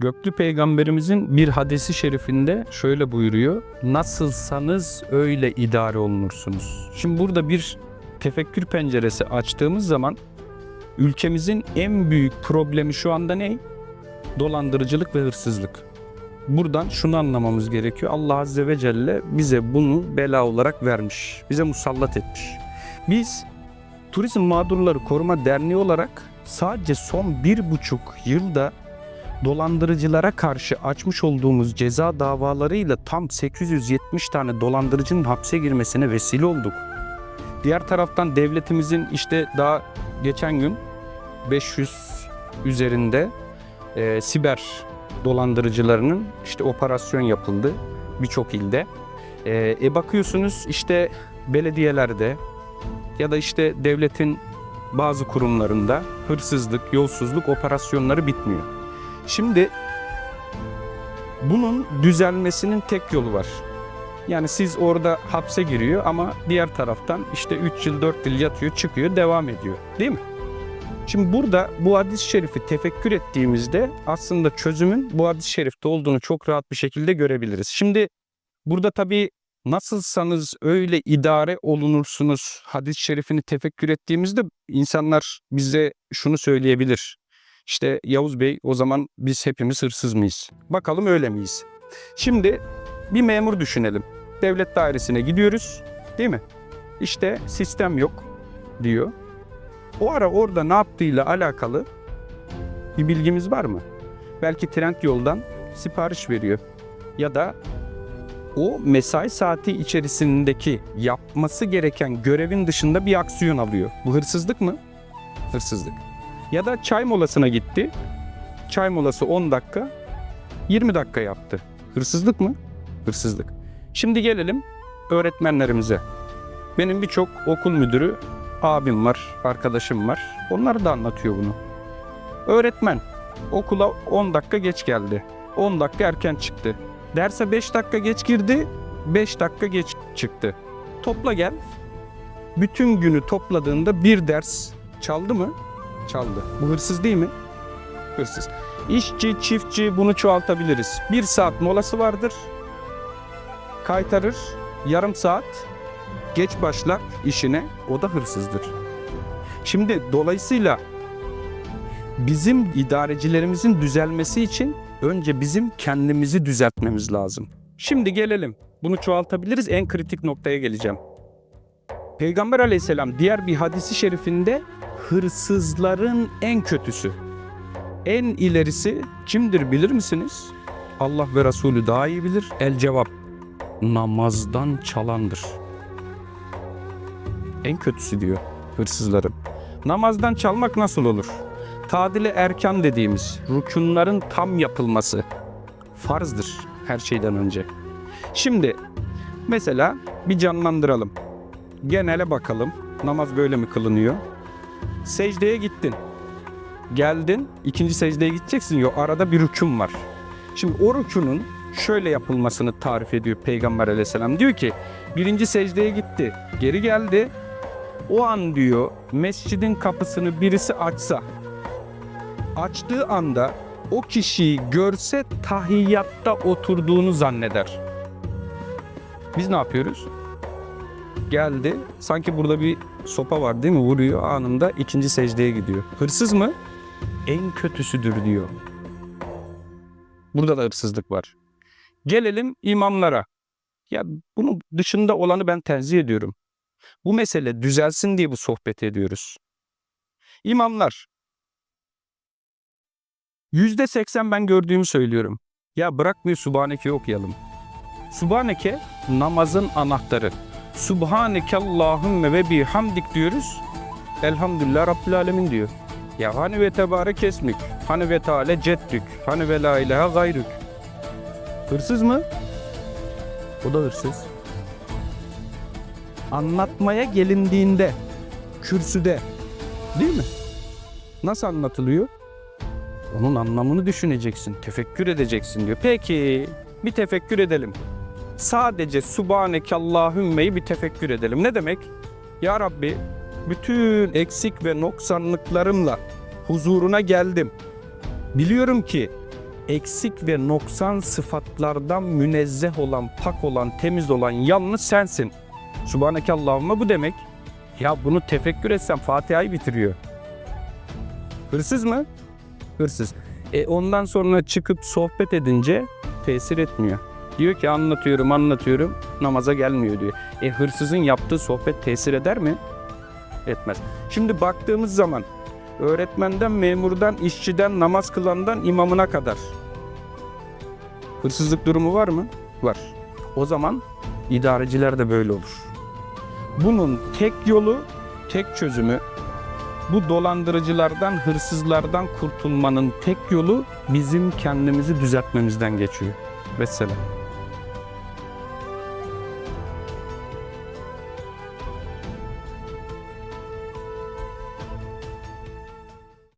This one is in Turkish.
Göklü peygamberimizin bir hadisi şerifinde şöyle buyuruyor. Nasılsanız öyle idare olunursunuz. Şimdi burada bir tefekkür penceresi açtığımız zaman ülkemizin en büyük problemi şu anda ne? Dolandırıcılık ve hırsızlık. Buradan şunu anlamamız gerekiyor. Allah Azze ve Celle bize bunu bela olarak vermiş. Bize musallat etmiş. Biz Turizm Mağdurları Koruma Derneği olarak sadece son bir buçuk yılda dolandırıcılara karşı açmış olduğumuz ceza davalarıyla tam 870 tane dolandırıcının hapse girmesine vesile olduk. Diğer taraftan devletimizin işte daha geçen gün 500 üzerinde e, siber dolandırıcılarının işte operasyon yapıldı birçok ilde. E, e bakıyorsunuz işte belediyelerde ya da işte devletin bazı kurumlarında hırsızlık, yolsuzluk operasyonları bitmiyor. Şimdi bunun düzelmesinin tek yolu var. Yani siz orada hapse giriyor ama diğer taraftan işte 3 yıl 4 yıl yatıyor çıkıyor devam ediyor değil mi? Şimdi burada bu hadis-i şerifi tefekkür ettiğimizde aslında çözümün bu hadis-i şerifte olduğunu çok rahat bir şekilde görebiliriz. Şimdi burada tabii nasılsanız öyle idare olunursunuz hadis-i şerifini tefekkür ettiğimizde insanlar bize şunu söyleyebilir. İşte Yavuz Bey o zaman biz hepimiz hırsız mıyız? Bakalım öyle miyiz? Şimdi bir memur düşünelim. Devlet dairesine gidiyoruz değil mi? İşte sistem yok diyor. O ara orada ne yaptığıyla alakalı bir bilgimiz var mı? Belki trend yoldan sipariş veriyor. Ya da o mesai saati içerisindeki yapması gereken görevin dışında bir aksiyon alıyor. Bu hırsızlık mı? Hırsızlık. Ya da çay molasına gitti. Çay molası 10 dakika, 20 dakika yaptı. Hırsızlık mı? Hırsızlık. Şimdi gelelim öğretmenlerimize. Benim birçok okul müdürü abim var, arkadaşım var. Onlar da anlatıyor bunu. Öğretmen okula 10 dakika geç geldi. 10 dakika erken çıktı. Derse 5 dakika geç girdi, 5 dakika geç çıktı. Topla gel. Bütün günü topladığında bir ders çaldı mı? Çaldı. Bu hırsız değil mi? Hırsız. İşçi, çiftçi bunu çoğaltabiliriz. Bir saat molası vardır. Kaytarır. Yarım saat geç başlar işine. O da hırsızdır. Şimdi dolayısıyla bizim idarecilerimizin düzelmesi için önce bizim kendimizi düzeltmemiz lazım. Şimdi gelelim. Bunu çoğaltabiliriz. En kritik noktaya geleceğim. Peygamber aleyhisselam diğer bir hadisi şerifinde hırsızların en kötüsü, en ilerisi kimdir bilir misiniz? Allah ve Resulü daha iyi bilir. El cevap namazdan çalandır. En kötüsü diyor hırsızların. Namazdan çalmak nasıl olur? Tadili erkan dediğimiz rükunların tam yapılması farzdır her şeyden önce. Şimdi mesela bir canlandıralım. Genele bakalım. Namaz böyle mi kılınıyor? Secdeye gittin. Geldin, ikinci secdeye gideceksin. Yo arada bir rükün var. Şimdi o rükünün şöyle yapılmasını tarif ediyor Peygamber aleyhisselam. Diyor ki birinci secdeye gitti, geri geldi. O an diyor mescidin kapısını birisi açsa, açtığı anda o kişiyi görse tahiyyatta oturduğunu zanneder. Biz ne yapıyoruz? Geldi. Sanki burada bir sopa var değil mi? Vuruyor anında ikinci secdeye gidiyor. Hırsız mı? En kötüsüdür diyor. Burada da hırsızlık var. Gelelim imamlara. Ya bunun dışında olanı ben tenzih ediyorum. Bu mesele düzelsin diye bu sohbet ediyoruz. İmamlar. Yüzde seksen ben gördüğümü söylüyorum. Ya bırakmıyor Subhaneke okuyalım. Subhaneke namazın anahtarı. Subhaneke Allahümme ve bihamdik diyoruz. Elhamdülillah Rabbil Alemin diyor. Ya hani ve tebarek esmik, hani ve teala ceddük, hani ve la ilahe gayrük. Hırsız mı? O da hırsız. Anlatmaya gelindiğinde, kürsüde, değil mi? Nasıl anlatılıyor? Onun anlamını düşüneceksin, tefekkür edeceksin diyor. Peki, bir tefekkür edelim. Sadece Subhaneke Allahümme'yi bir tefekkür edelim. Ne demek? Ya Rabbi, bütün eksik ve noksanlıklarımla huzuruna geldim. Biliyorum ki eksik ve noksan sıfatlardan münezzeh olan, pak olan, temiz olan yalnız sensin. Subhaneke Allahümme bu demek. Ya bunu tefekkür etsem Fatiha'yı bitiriyor. Hırsız mı? Hırsız. E ondan sonra çıkıp sohbet edince tesir etmiyor. Diyor ki anlatıyorum anlatıyorum namaza gelmiyor diyor. E hırsızın yaptığı sohbet tesir eder mi? Etmez. Şimdi baktığımız zaman öğretmenden, memurdan, işçiden, namaz kılandan imamına kadar hırsızlık durumu var mı? Var. O zaman idareciler de böyle olur. Bunun tek yolu, tek çözümü bu dolandırıcılardan, hırsızlardan kurtulmanın tek yolu bizim kendimizi düzeltmemizden geçiyor. Vesselam.